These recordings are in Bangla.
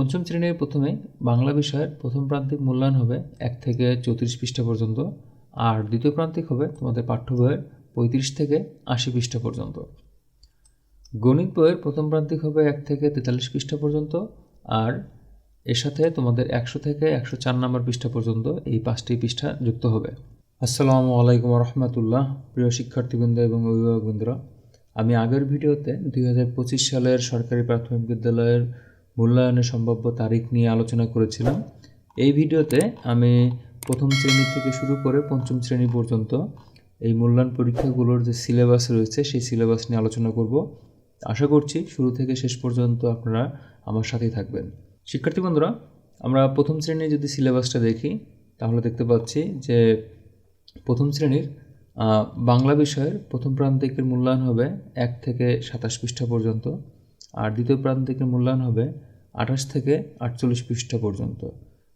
পঞ্চম শ্রেণির প্রথমে বাংলা বিষয়ের প্রথম প্রান্তিক মূল্যায়ন হবে এক থেকে চৌত্রিশ পৃষ্ঠা পর্যন্ত, আর দ্বিতীয় প্রান্তিক হবে তোমাদের পাঠ্য বইয়ের পঁয়ত্রিশ থেকে আশি পৃষ্ঠা পর্যন্ত। গণিত বইয়ের প্রথম প্রান্তিক হবে এক থেকে তেতাল্লিশ পৃষ্ঠা পর্যন্ত, আর এর সাথে তোমাদের একশো থেকে একশো চার নম্বর পৃষ্ঠা পর্যন্ত এই পাঁচটি পৃষ্ঠা যুক্ত হবে। আসসালামু আলাইকুম রহমতুল্লাহ প্রিয় শিক্ষার্থীবৃন্দ এবং অভিভাবকবৃন্দরা। আমি আগের ভিডিওতে দুই হাজার পঁচিশ সালের সরকারি প্রাথমিক বিদ্যালয়ের মূল্যায়নের সম্ভাব্য তারিখ নিয়ে আলোচনা করেছিলাম। এই ভিডিওতে আমি প্রথম শ্রেণি থেকে শুরু করে পঞ্চম শ্রেণি পর্যন্ত এই মূল্যায়ন পরীক্ষাগুলোর যে সিলেবাস রয়েছে, সেই সিলেবাস নিয়ে আলোচনা করব। আশা করছি শুরু থেকে শেষ পর্যন্ত আপনারা আমার সাথেই থাকবেন। শিক্ষার্থী বন্ধুরা, আমরা প্রথম শ্রেণির যদি সিলেবাসটা দেখি, তাহলে দেখতে পাচ্ছি যে প্রথম শ্রেণির বাংলা বিষয়ের প্রথম প্রান্তিকের মূল্যায়ন হবে এক থেকে সাতাশ পৃষ্ঠা পর্যন্ত। আর দ্বিতীয় প্রান্তিকের মূল্যায়ন হবে আঠাশ থেকে আটচল্লিশ পৃষ্ঠা পর্যন্ত।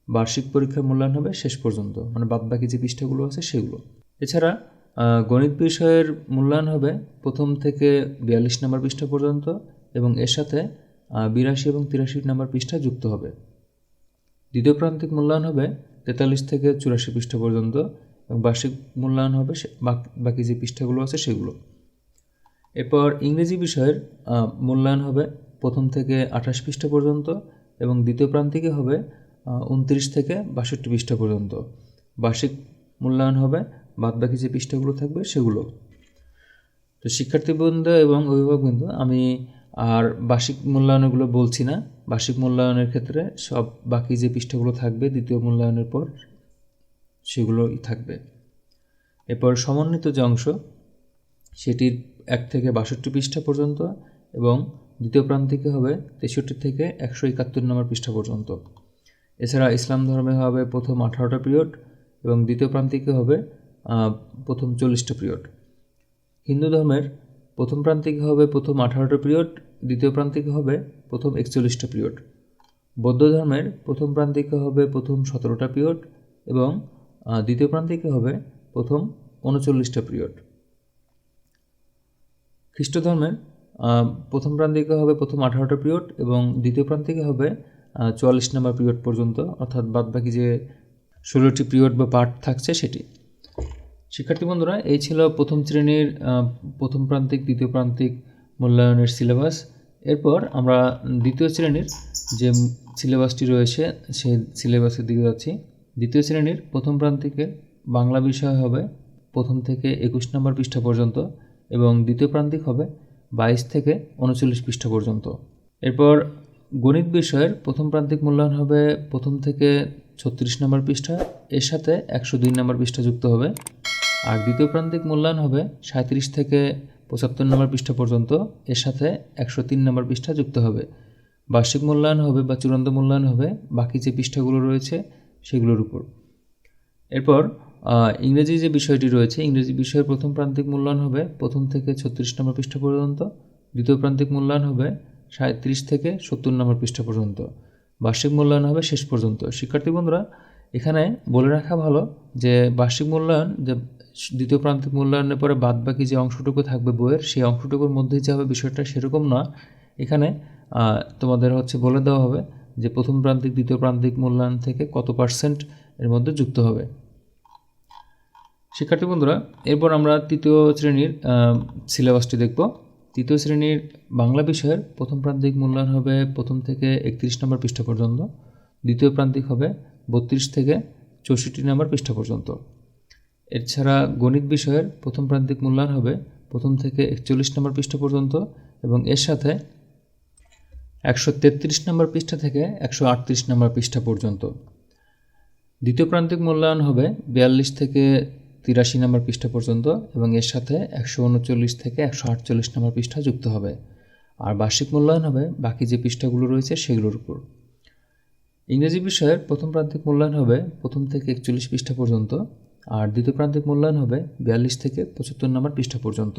বার্ষিক পরীক্ষার মূল্যায়ন হবে শেষ পর্যন্ত মানে বাদবাকি যে পৃষ্ঠাগুলো আছে সেগুলো। এছাড়া গণিত বিষয়ের মূল্যায়ন হবে প্রথম থেকে বিয়াল্লিশ নম্বর পৃষ্ঠা পর্যন্ত এবং এর সাথে বিরাশি এবং তিরাশি নম্বর পৃষ্ঠা যুক্ত হবে। দ্বিতীয় প্রান্তিক মূল্যায়ন হবে তেতাল্লিশ থেকে চুরাশি পৃষ্ঠা পর্যন্ত এবং বার্ষিক মূল্যায়ন হবে বাকি যে পৃষ্ঠাগুলো আছে সেগুলো। এরপর ইংরেজি বিষয়ের মূল্যায়ন হবে প্রথম থেকে আঠাশ পৃষ্ঠা পর্যন্ত এবং দ্বিতীয় প্রান্তিকে হবে উনত্রিশ থেকে বাষট্টি পৃষ্ঠা পর্যন্ত। বার্ষিক মূল্যায়ন হবে, বাদবাকি যে পৃষ্ঠাগুলো থাকবে সেগুলো। তো শিক্ষার্থীবৃন্দ এবং অভিভাবকবৃন্দ, আমি আর বার্ষিক মূল্যায়নগুলো বলছি না। বার্ষিক মূল্যায়নের ক্ষেত্রে সব বাকি যে পৃষ্ঠাগুলো থাকবে, দ্বিতীয় মূল্যায়নের পর সেগুলোই থাকবে। এরপর সমন্বিত যে অংশ, সেটির এক থেকে বাষট্টি পৃষ্ঠা পর্যন্ত এবং দ্বিতীয় প্রান্তিকে হবে তেষট্টি থেকে একশো একাত্তর নম্বর পৃষ্ঠা পর্যন্ত। এছাড়া ইসলাম ধর্মে হবে প্রথম আঠারোটা পিরিয়ড এবং দ্বিতীয় প্রান্তিকে হবে প্রথম চল্লিশটা পিরিয়ড। হিন্দু ধর্মের প্রথম প্রান্তিকে হবে প্রথম আঠারোটা পিরিয়ড, দ্বিতীয় প্রান্তিকে হবে প্রথম একচল্লিশটা পিরিয়ড। বৌদ্ধ ধর্মের প্রথম প্রান্তিকে হবে প্রথম সতেরোটা পিরিয়ড এবং দ্বিতীয় প্রান্তিকে হবে প্রথম উনচল্লিশটা পিরিয়ড। খ্রিস্ট ধর্মের প্রথম প্রান্তিকে হবে প্রথম আঠারোটা পিরিয়ড এবং দ্বিতীয় প্রান্তিকে হবে চুয়াল্লিশ নম্বর পিরিয়ড পর্যন্ত, অর্থাৎ বাদবাকি যে ষোলোটি পিরিয়ড বা পার্ট থাকছে সেটি। শিক্ষার্থী বন্ধুরা, এই ছিল প্রথম শ্রেণির প্রথম প্রান্তিক, দ্বিতীয় প্রান্তিক মূল্যায়নের সিলেবাস এরপর আমরা দ্বিতীয় শ্রেণির যে সিলেবাসটি রয়েছে, সেই সিলেবাসের দিকে যাচ্ছি। দ্বিতীয় শ্রেণির প্রথম প্রান্তিকের বাংলা বিষয় হবে প্রথম থেকে একুশ নম্বর পৃষ্ঠা পর্যন্ত এবং দ্বিতীয় প্রান্তিক হবে বাইশ থেকে উনচল্লিশ পৃষ্ঠা পর্যন্ত। এরপর গণিত বিষয়ের প্রথম প্রান্তিক মূল্যায়ন হবে প্রথম থেকে ছত্রিশ নম্বর পৃষ্ঠা, এর সাথে একশো দুই নম্বর পৃষ্ঠা যুক্ত হবে। আর দ্বিতীয় প্রান্তিক মূল্যায়ন হবে সাঁত্রিশ থেকে পঁচাত্তর নম্বর পৃষ্ঠা পর্যন্ত, এর সাথে একশো তিন নম্বর পৃষ্ঠা যুক্ত হবে। বার্ষিক মূল্যায়ন হবে বা চূড়ান্ত মূল্যায়ন হবে বাকি যে পৃষ্ঠাগুলো রয়েছে সেগুলোর উপর। এরপর ইংরেজি যে বিষয়টি রয়েছে, ইংরেজি বিষয়ের প্রথম প্রান্তিক মূল্যায়ন হবে প্রথম থেকে ছত্রিশ নম্বর পৃষ্ঠা পর্যন্ত, দ্বিতীয় প্রান্তিক মূল্যায়ন হবে সাঁত্রিশ থেকে সত্তর নম্বর পৃষ্ঠা পর্যন্ত, বার্ষিক মূল্যায়ন হবে শেষ পর্যন্ত। শিক্ষার্থী বন্ধুরা, এখানে বলে রাখা ভালো যে বার্ষিক মূল্যায়ন, যে দ্বিতীয় প্রান্তিক মূল্যায়নের পরে বাদ বাকি যে অংশটুকু থাকবে বইয়ের, সেই অংশটুকুর মধ্যেই যে হবে বিষয়টা সেরকম না। এখানে তোমাদের হচ্ছে বলে দেওয়া হবে যে প্রথম প্রান্তিক, দ্বিতীয় প্রান্তিক মূল্যায়ন থেকে কত পার্সেন্ট এর মধ্যে যুক্ত হবে। শিক্ষার্থী বন্ধুরা, এরপর আমরা তৃতীয় শ্রেণির সিলেবাসটি দেখব। তৃতীয় শ্রেণির বাংলা বিষয়ের প্রথম প্রান্তিক মূল্যায়ন হবে প্রথম থেকে একত্রিশ নম্বর পৃষ্ঠা পর্যন্ত, দ্বিতীয় প্রান্তিক হবে বত্রিশ থেকে চৌষট্টি নম্বর পৃষ্ঠা পর্যন্ত। এছাড়া গণিত বিষয়ের প্রথম প্রান্তিক মূল্যায়ন হবে প্রথম থেকে একচল্লিশ নম্বর পৃষ্ঠা পর্যন্ত এবং এর সাথে একশো তেত্রিশ নম্বর পৃষ্ঠা থেকে একশো আটত্রিশ নম্বর পৃষ্ঠা পর্যন্ত। দ্বিতীয় প্রান্তিক মূল্যায়ন হবে বিয়াল্লিশ থেকে তিরাশি নম্বর পৃষ্ঠা পর্যন্ত এবং এর সাথে একশো উনচল্লিশ থেকে একশো আটচল্লিশ নম্বর পৃষ্ঠা যুক্ত হবে। আর বার্ষিক মূল্যায়ন হবে বাকি যে পৃষ্ঠাগুলো রয়েছে সেগুলোর উপর। ইংরেজি বিষয়ের প্রথম প্রান্তিক মূল্যায়ন হবে প্রথম থেকে একচল্লিশ পৃষ্ঠা পর্যন্ত, আর দ্বিতীয় প্রান্তিক মূল্যায়ন হবে বিয়াল্লিশ থেকে পঁচাত্তর নম্বর পৃষ্ঠা পর্যন্ত।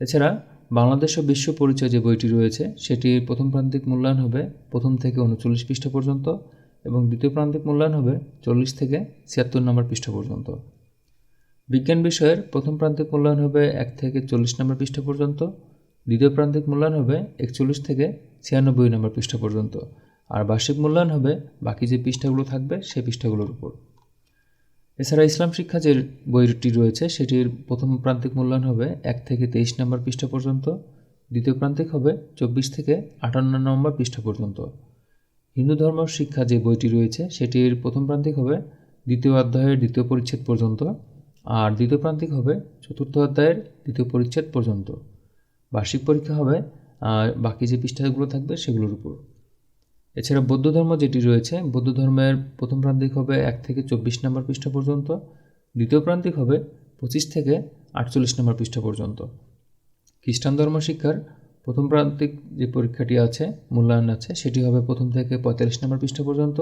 এছাড়া বাংলাদেশ ও বিশ্ব পরিচয় যে বইটি রয়েছে, সেটির প্রথম প্রান্তিক মূল্যায়ন হবে প্রথম থেকে উনচল্লিশ পৃষ্ঠা পর্যন্ত এবং দ্বিতীয় প্রান্তিক মূল্যায়ন হবে চল্লিশ থেকে ছিয়াত্তর নম্বর পৃষ্ঠা পর্যন্ত। বিজ্ঞান বিষয়ের প্রথম প্রান্তিক মূল্যায়ন হবে এক থেকে চল্লিশ নম্বর পৃষ্ঠা পর্যন্ত। দ্বিতীয় প্রান্তিক মূল্যায়ন হবে একচল্লিশ থেকে ছিয়ানব্বই নম্বর পৃষ্ঠা পর্যন্ত। আর বার্ষিক মূল্যায়ন হবে বাকি যে পৃষ্ঠাগুলো থাকবে সেই পৃষ্ঠাগুলোর উপর। এছাড়া ইসলাম শিক্ষা যে বইটি রয়েছে সেটির প্রথম প্রান্তিক মূল্যায়ন হবে এক থেকে তেইশ নম্বর পৃষ্ঠা পর্যন্ত। দ্বিতীয় প্রান্তিক হবে চব্বিশ থেকে আটান্ন নম্বর পৃষ্ঠা পর্যন্ত। হিন্দু ধর্ম শিক্ষা যে বইটি রয়েছে সেটির প্রথম প্রান্তিক হবে দ্বিতীয় অধ্যায়ের দ্বিতীয় পরিচ্ছেদ পর্যন্ত। আর দ্বিতীয় প্রান্তিক হবে চতুর্থ অধ্যায়ের দ্বিতীয় পরিচ্ছেদ পর্যন্ত। বার্ষিক পরীক্ষা হবে বাকি যে পৃষ্ঠাগুলো থাকবে সেগুলোর উপর। এছাড়া বৌদ্ধ ধর্ম যেটি রয়েছে, বৌদ্ধ ধর্মের প্রথম প্রান্তিক হবে এক থেকে চব্বিশ নম্বর পৃষ্ঠা পর্যন্ত, দ্বিতীয় প্রান্তিক হবে পঁচিশ থেকে আটচল্লিশ নম্বর পৃষ্ঠা পর্যন্ত। খ্রিস্টান ধর্ম শিক্ষার প্রথম প্রান্তিক যে পরীক্ষাটি আছে, মূল্যায়ন আছে, সেটি হবে প্রথম থেকে পঁয়তাল্লিশ নম্বর পৃষ্ঠা পর্যন্ত,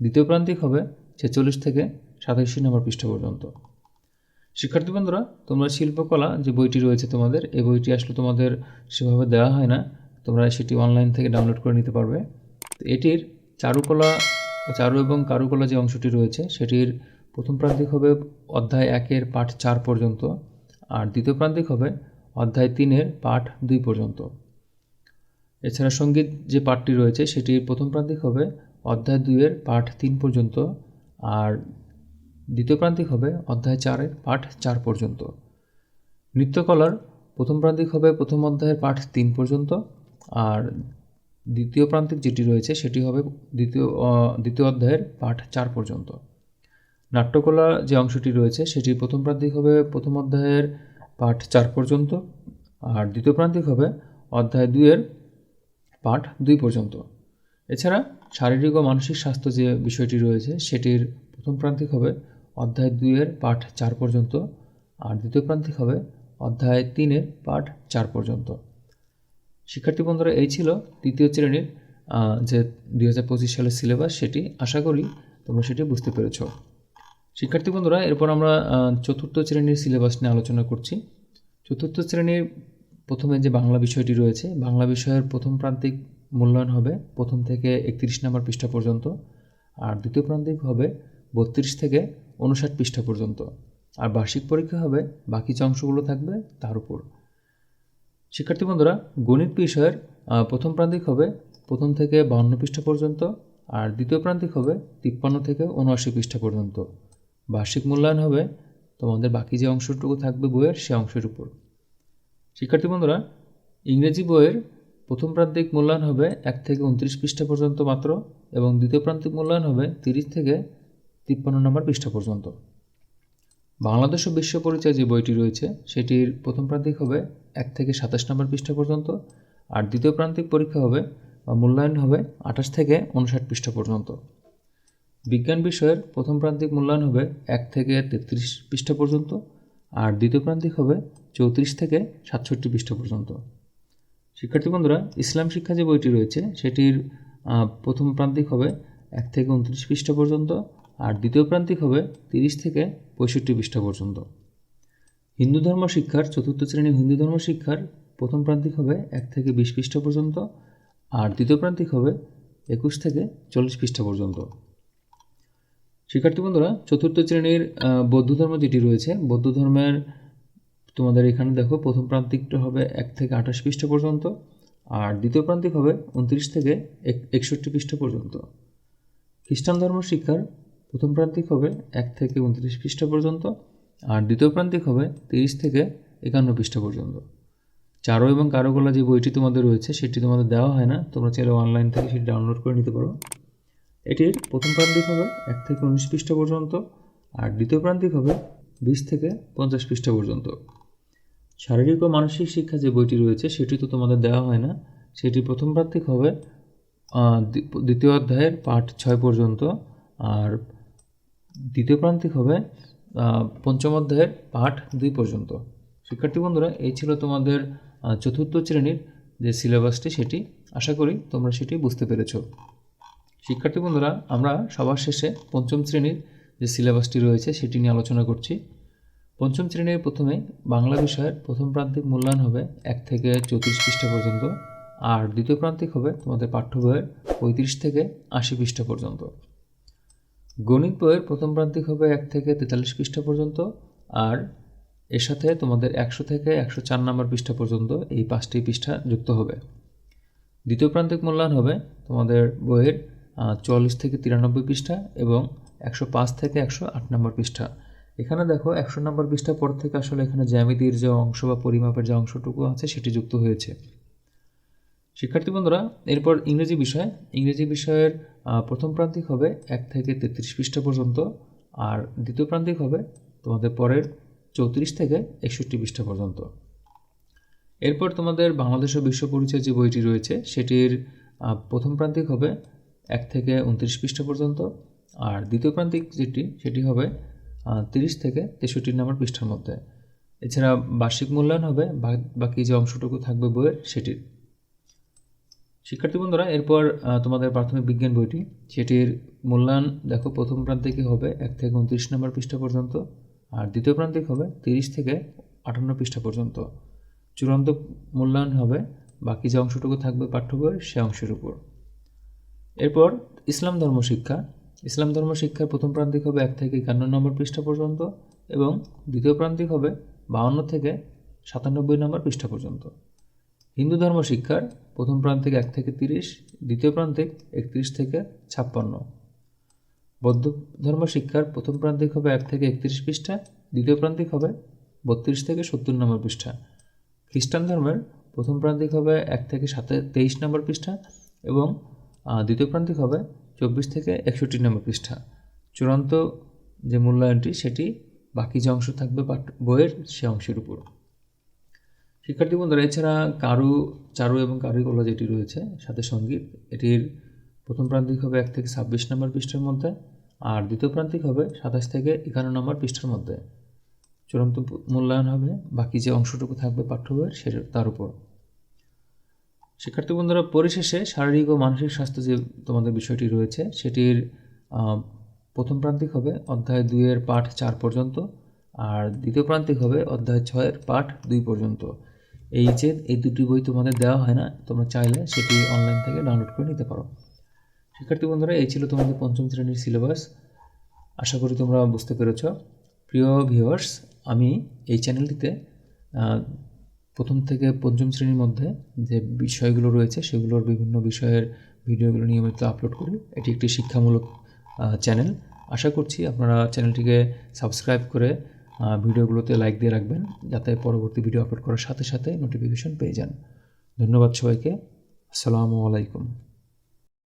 দ্বিতীয় প্রান্তিক হবে ছেচল্লিশ থেকে সাতাশি নম্বর পৃষ্ঠা পর্যন্ত। শিক্ষার্থী বন্ধুরা, তোমরা শিল্পকলা যে বইটি রয়েছে তোমাদের, এই বইটি আসলে তোমাদের সেভাবে দেওয়া হয় না। তোমরা সেটি অনলাইন থেকে ডাউনলোড করে নিতে পারবে। তো এটির চারুকলা, চারু এবং কারুকলা যে অংশটি রয়েছে, সেটির প্রথম প্রান্তিক হবে অধ্যায় একের পাঠ চার পর্যন্ত, আর দ্বিতীয় প্রান্তিক হবে অধ্যায় তিনের পাঠ দুই পর্যন্ত। এছাড়া সংগীত যে পাঠটি রয়েছে, সেটির প্রথম প্রান্তিক হবে অধ্যায় দুইয়ের পাঠ তিন পর্যন্ত, আর দ্বিতীয় প্রান্তিক হবে অধ্যায় চারের পাঠ চার পর্যন্ত। নৃত্যকলার প্রথম প্রান্তিক হবে প্রথম অধ্যায়ের পাঠ তিন পর্যন্ত, আর দ্বিতীয় প্রান্তিক যেটি রয়েছে সেটি হবে দ্বিতীয় দ্বিতীয় অধ্যায়ের পাঠ চার পর্যন্ত। নাট্যকলা যে অংশটি রয়েছে সেটি প্রথম প্রান্তিক হবে প্রথম অধ্যায়ের পাঠ চার পর্যন্ত, আর দ্বিতীয় প্রান্তিক হবে অধ্যায় দুইয়ের পাঠ দুই পর্যন্ত। এছাড়া শারীরিক ও মানসিক স্বাস্থ্য যে বিষয়টি রয়েছে সেটির প্রথম প্রান্তিক হবে অধ্যায় দুইয়ের পাঠ চার পর্যন্ত আর দ্বিতীয় প্রান্তিক হবে অধ্যায় তিনের পাঠ চার পর্যন্ত। শিক্ষার্থী বন্ধুরা, এই ছিল তৃতীয় শ্রেণির যে দুই হাজার পঁচিশ সালের সিলেবাস সেটি। আশা করি তোমরা সেটি বুঝতে পেরেছ। শিক্ষার্থী বন্ধুরা, এরপর আমরা চতুর্থ শ্রেণির সিলেবাস নিয়ে আলোচনা করছি। চতুর্থ শ্রেণির প্রথমে যে বাংলা বিষয়টি রয়েছে, বাংলা বিষয়ের প্রথম প্রান্তিক মূল্যায়ন হবে প্রথম থেকে একত্রিশ নম্বর পৃষ্ঠা পর্যন্ত। আর দ্বিতীয় প্রান্তিক হবে বত্রিশ থেকে উনষাট পৃষ্ঠা পর্যন্ত। আর বার্ষিক পরীক্ষা হবে, বাকি যে অংশগুলো থাকবে তার উপর। শিক্ষার্থী বন্ধুরা, গণিত বিষয়ের প্রথম প্রান্তিক হবে প্রথম থেকে বাহান্ন পৃষ্ঠা পর্যন্ত, আর দ্বিতীয় প্রান্তিক হবে তিপ্পান্ন থেকে উনআশি পৃষ্ঠা পর্যন্ত। বার্ষিক মূল্যায়ন হবে তোমাদের বাকি যে অংশটুকু থাকবে বইয়ের, সে অংশের উপর। শিক্ষার্থী বন্ধুরা, ইংরেজি বইয়ের প্রথম প্রান্তিক মূল্যায়ন হবে এক থেকে উনত্রিশ পৃষ্ঠা পর্যন্ত মাত্র এবং দ্বিতীয় প্রান্তিক মূল্যায়ন হবে তিরিশ থেকে তিপ্পান্ন নম্বর পৃষ্ঠা পর্যন্ত। বাংলাদেশ ও বিশ্ব পরিচয় যে বইটি রয়েছে, সেটির প্রথম প্রান্তিক হবে এক থেকে সাতাশ নম্বর পৃষ্ঠা পর্যন্ত, আর দ্বিতীয় প্রান্তিক পরীক্ষা হবে বা মূল্যায়ন হবে আঠাশ থেকে উনষাট পৃষ্ঠা পর্যন্ত। বিজ্ঞান বিষয়ের প্রথম প্রান্তিক মূল্যায়ন হবে এক থেকে তেত্রিশ পৃষ্ঠা পর্যন্ত, আর দ্বিতীয় প্রান্তিক হবে চৌত্রিশ থেকে সাতষট্টি পৃষ্ঠা পর্যন্ত। শিক্ষার্থী বন্ধুরা, ইসলাম শিক্ষা যে বইটি রয়েছে, সেটির প্রথম প্রান্তিক হবে এক থেকে উনত্রিশ পৃষ্ঠা পর্যন্ত আর দ্বিতীয় প্রান্তিক হবে তিরিশ থেকে পঁয়ষট্টি পৃষ্ঠা পর্যন্ত। হিন্দু ধর্ম শিক্ষার চতুর্থ শ্রেণি হিন্দু ধর্ম শিক্ষার প্রথম প্রান্তিক হবে এক থেকে বিশ পৃষ্ঠা পর্যন্ত আর দ্বিতীয় প্রান্তিক হবে একুশ থেকে চল্লিশ পৃষ্ঠা পর্যন্ত। শিক্ষার্থী বন্ধুরা, চতুর্থ শ্রেণির বৌদ্ধ ধর্ম যেটি রয়েছে, বৌদ্ধ ধর্মের তোমাদের এখানে দেখো, প্রথম প্রান্তিকটা হবে এক থেকে আঠাশ পৃষ্ঠা পর্যন্ত আর দ্বিতীয় প্রান্তিক হবে উনত্রিশ থেকে একষট্টি পৃষ্ঠা পর্যন্ত। খ্রিস্টান ধর্ম শিক্ষার প্রথম প্রান্তিক হবে এক থেকে উনত্রিশ পৃষ্ঠা পর্যন্ত আর দ্বিতীয় প্রান্তিক হবে তিরিশ থেকে একান্ন পৃষ্ঠা পর্যন্ত। চারো এবং কারোকলা যে বইটি তোমাদের রয়েছে, সেটি তোমাদের দেওয়া হয় না। তোমরা চাইলে অনলাইন থেকে সেটি ডাউনলোড করে নিতে পারো। এটির প্রথম প্রান্তিক হবে এক থেকে উনিশ পৃষ্ঠা পর্যন্ত আর দ্বিতীয় প্রান্তিক হবে বিশ থেকে পঞ্চাশ পৃষ্ঠা পর্যন্ত। শারীরিক ও মানসিক শিক্ষা যে বইটি রয়েছে, সেটি তো তোমাদের দেওয়া হয় না। সেটি প্রথম প্রান্তিক হবে দ্বিতীয় অধ্যায়ের পাঠ ছয় পর্যন্ত আর দ্বিতীয় প্রান্তিক হবে পঞ্চম অধ্যায়ের পাঠ দুই পর্যন্ত। শিক্ষার্থী বন্ধুরা, এই ছিল তোমাদের চতুর্থ শ্রেণির যে সিলেবাসটি সেটি। আশা করি তোমরা সেটি বুঝতে পেরেছ। শিক্ষার্থী বন্ধুরা, আমরা সবার শেষে পঞ্চম শ্রেণির যে সিলেবাসটি রয়েছে সেটি নিয়ে আলোচনা করছি। পঞ্চম শ্রেণির প্রথমে বাংলা বিষয়ের প্রথম প্রান্তিক মূল্যায়ন হবে এক থেকে চৌত্রিশ পৃষ্ঠা পর্যন্ত, আর দ্বিতীয় প্রান্তিক হবে তোমাদের পাঠ্য বইয়ের পঁয়ত্রিশ থেকে আশি পৃষ্ঠা পর্যন্ত। গণিত বইয়ের প্রথম প্রান্তিক হবে এক থেকে তেতাল্লিশ পৃষ্ঠা পর্যন্ত, আর এর সাথে তোমাদের একশো থেকে একশো চার নম্বর পৃষ্ঠা পর্যন্ত এই পাঁচটি পৃষ্ঠা যুক্ত হবে। দ্বিতীয় প্রান্তিক মূল্যায়ন হবে তোমাদের বইয়ের চুয়াল্লিশ থেকে তিরানব্বই পৃষ্ঠা এবং একশো পাঁচ থেকে একশো আট নম্বর পৃষ্ঠা। এখানে দেখো একশো নম্বর পৃষ্ঠা পর থেকে আসলে এখানে জ্যামিতির যে অংশ বা পরিমাপের যে অংশটুকু আছে সেটি যুক্ত হয়েছে। শিক্ষার্থী বন্ধুরা, এরপর ইংরেজি বিষয়। ইংরেজি বিষয়ের প্রথম প্রান্তিক হবে এক থেকে তেত্রিশ পৃষ্ঠা পর্যন্ত আর দ্বিতীয় প্রান্তিক হবে তোমাদের পরের চৌত্রিশ থেকে একষট্টি পৃষ্ঠা পর্যন্ত। এরপর তোমাদের বাংলাদেশ ও বিশ্ব পরিচয় যে বইটি রয়েছে, সেটির প্রথম প্রান্তিক হবে এক থেকে উনত্রিশ পৃষ্ঠা পর্যন্ত আর দ্বিতীয় প্রান্তিক যেটি, সেটি হবে তিরিশ থেকে তেষট্টি নম্বর পৃষ্ঠার মধ্যে। এছাড়া বার্ষিক মূল্যায়ন হবে বাকি যে অংশটুকু থাকবে বইয়ের, সেটির। শিক্ষার্থী বন্ধুরা, এরপর তোমাদের প্রাথমিক বিজ্ঞান বইটি। সেটির মূল্যায়ন দেখো, প্রথম প্রান্তিকে হবে? এক থেকে উনত্রিশ নম্বর পৃষ্ঠা পর্যন্ত। আর দ্বিতীয় প্রান্তিক হবে তিরিশ থেকে আটান্ন পৃষ্ঠা পর্যন্ত। চূড়ান্ত মূল্যায়ন হবে, বাকি যে অংশটুকু থাকবে পাঠ্য বইয়ের সে অংশের উপর। এরপর, ইসলাম ধর্ম শিক্ষা। ইসলাম ধর্ম শিক্ষার প্রথম প্রান্তিক হবে এক থেকে একান্ন নম্বর পৃষ্ঠা পর্যন্ত এবং দ্বিতীয় প্রান্তিক হবে বাউন্ন থেকে সাতানব্বই নম্বর পৃষ্ঠা পর্যন্ত। হিন্দু ধর্ম শিক্ষার প্রথম প্রান্তিক এক থেকে তিরিশ, দ্বিতীয় প্রান্তিক একত্রিশ থেকে ছাপ্পান্ন। বৌদ্ধ ধর্ম শিক্ষার প্রথম প্রান্তিক হবে এক থেকে একত্রিশ পৃষ্ঠা, দ্বিতীয় প্রান্তিক হবে বত্রিশ থেকে সত্তর নম্বর পৃষ্ঠা। খ্রিস্টান ধর্মের প্রথম প্রান্তিক হবে এক থেকে সাতে, তেইশ নম্বর পৃষ্ঠা এবং দ্বিতীয় প্রান্তিক হবে চব্বিশ থেকে একষট্টি নম্বর পৃষ্ঠা। চূড়ান্ত যে মূল্যায়নটি সেটি বাকি যে অংশ থাকবে বইয়ের সে অংশের উপর। শিক্ষার্থী বন্ধুরা, এছাড়া কারু, চারু এবং কারুকলা যেটি রয়েছে, সাথে সংগীত, এটির প্রথম প্রান্তিক হবে এক থেকে ছাব্বিশ নম্বর পৃষ্ঠার মধ্যে, আর দ্বিতীয় প্রান্তিক হবে সাতাশ থেকে একান্ন নম্বর পৃষ্ঠার মধ্যে। চূড়ান্ত মূল্যায়ন হবে, বাকি যে অংশটুকু থাকবে পাঠ্য বইয়ের সে তার উপর। শিক্ষার্থী বন্ধুরা, পরিশেষে শারীরিক ও মানসিক স্বাস্থ্য যে তোমাদের বিষয়টি রয়েছে, সেটির প্রথম প্রান্তিক হবে অধ্যায় দুইয়ের পাঠ চার পর্যন্ত, আর দ্বিতীয় প্রান্তিক হবে অধ্যায় ছয়ের পাঠ দুই পর্যন্ত। এই যে এই দুটি বই তোমাদের দেওয়া হয় না, তোমরা চাইলে সেটি অনলাইন থেকে ডাউনলোড করে নিতে পারো। শিক্ষার্থী বন্ধুরা, এই ছিল তোমাদের পঞ্চম শ্রেণির সিলেবাস আশা করি তোমরা বুঝতে পেরেছ। প্রিয় ভিউয়ার্স আমি এই চ্যানেলটিতে প্রথম থেকে পঞ্চম শ্রেণির মধ্যে যে বিষয়গুলো রয়েছে, সেগুলোর বিভিন্ন বিষয়ের ভিডিওগুলো নিয়মিত আপলোড করি। এটি একটি শিক্ষামূলক চ্যানেল আশা করছি আপনারা চ্যানেলটিকে সাবস্ক্রাইব করে ভিডিওগুলোতে লাইক দিয়ে রাখবেন, যাতে পরবর্তী ভিডিও আপলোড করার সাথে সাথে নোটিফিকেশন পেয়ে যান। ধন্যবাদ সবাইকে। আসসালামু আলাইকুম।